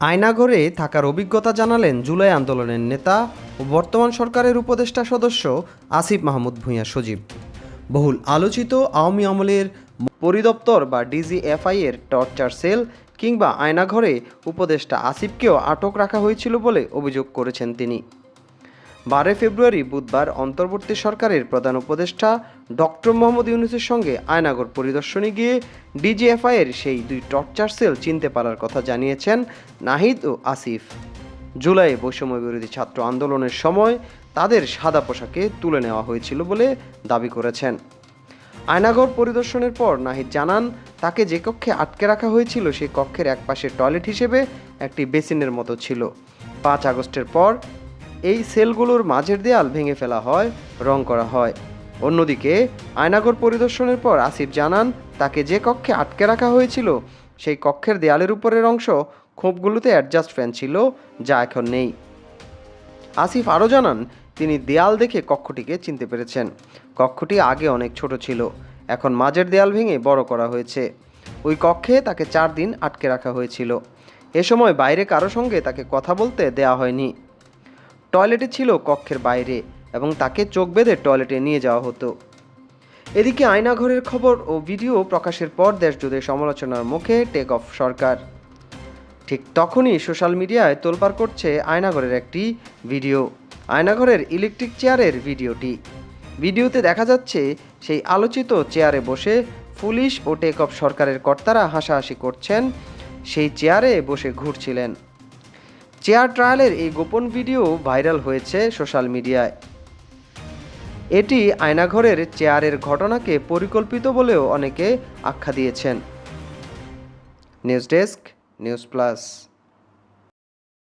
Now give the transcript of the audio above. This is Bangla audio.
আয়নাঘরে থাকার অভিজ্ঞতা জানালেন জুলাই আন্দোলনের নেতা ও বর্তমান সরকারের উপদেষ্টা সদস্য আসিফ মাহমুদ ভূঁইয়া সজীব। বহুল আলোচিত আওয়ামী আমলের পরিদপ্তর বা ডিজিএফআই এর টর্চার সেল কিংবা আয়নাঘরে উপদেষ্টা আসিফকেও আটক রাখা হয়েছিল বলে অভিযোগ করেছেন তিনি। বারোই ফেব্রুয়ারি বুধবার অন্তর্বর্তী সরকারের প্রধান উপদেষ্টা ডক্টর মোহাম্মদ ইউনুসের সঙ্গে আয়নাগর পরিদর্শনে গিয়ে ডিজিএফআই এর সেই দুই টর্চার সেল চিনতে পারার কথা জানিয়েছেন নাহিদ ও আসিফ। জুলাইয়ে বৈষম্য বিরোধী ছাত্র আন্দোলনের সময় তাদের সাদা পোশাকে তুলে নেওয়া হয়েছিল বলে দাবি করেছেন। আয়নাগর পরিদর্শনের পর নাহিদ জানান, তাকে যে কক্ষে আটকে রাখা হয়েছিল সেই কক্ষের একপাশে টয়লেট হিসেবে একটি বেসিনের মতো ছিল। পাঁচ আগস্টের পর এই সেলগুলোর মাঝের দেয়াল ভেঙে ফেলা হয়, রং করা হয়। অন্যদিকে, আয়নাগর পরিদর্শনের পর আসিফ জানান, তাকে যে কক্ষে আটকে রাখা হয়েছিল, সেই কক্ষের দেয়ালের উপরের অংশ খোপগুলোতে অ্যাডজাস্ট ফ্যান ছিল, যা এখন নেই। আসিফ আরও জানান, তিনি দেয়াল দেখে কক্ষটিকে চিনতে পেরেছেন। কক্ষটি আগে অনেক ছোট ছিল, এখন মাঝের দেয়াল ভেঙে বড় করা হয়েছে। ওই কক্ষে তাকে চার দিন আটকে রাখা হয়েছিল। এ সময় বাইরে কারও সঙ্গে তাকে কথা বলতে দেয়া হয়নি। টয়লেটে ছিল কক্ষের বাইরে এবং তাকে চোখ বেঁধে টয়লেটে নিয়ে যাওয়া হতো। এদিকে আয়নাঘরের খবর ও ভিডিও প্রকাশের পর দেশজুড়ে সমালোচনার মুখে টেক অফ সরকার। ঠিক তখনই সোশ্যাল মিডিয়ায় তোলপাড় করছে আয়নাঘরের একটি ভিডিও, আয়নাঘরের ইলেকট্রিক চেয়ারের ভিডিওটি। ভিডিওতে দেখা যাচ্ছে সেই আলোচিত চেয়ারে বসে পুলিশ ও টেক অফ সরকারের কর্তারা হাসাহাসি করছেন, সেই চেয়ারে বসে ঘুরছিলেন। চেয়ার ট্রায়ালের এই গোপন ভিডিও ভাইরাল হয়েছে সোশ্যাল মিডিয়ায়। এটি আয়নাঘরের চেয়ারের ঘটনাকে পরিকল্পিত বলেও অনেকে আখ্যা দিয়েছেন। News desk, news plus.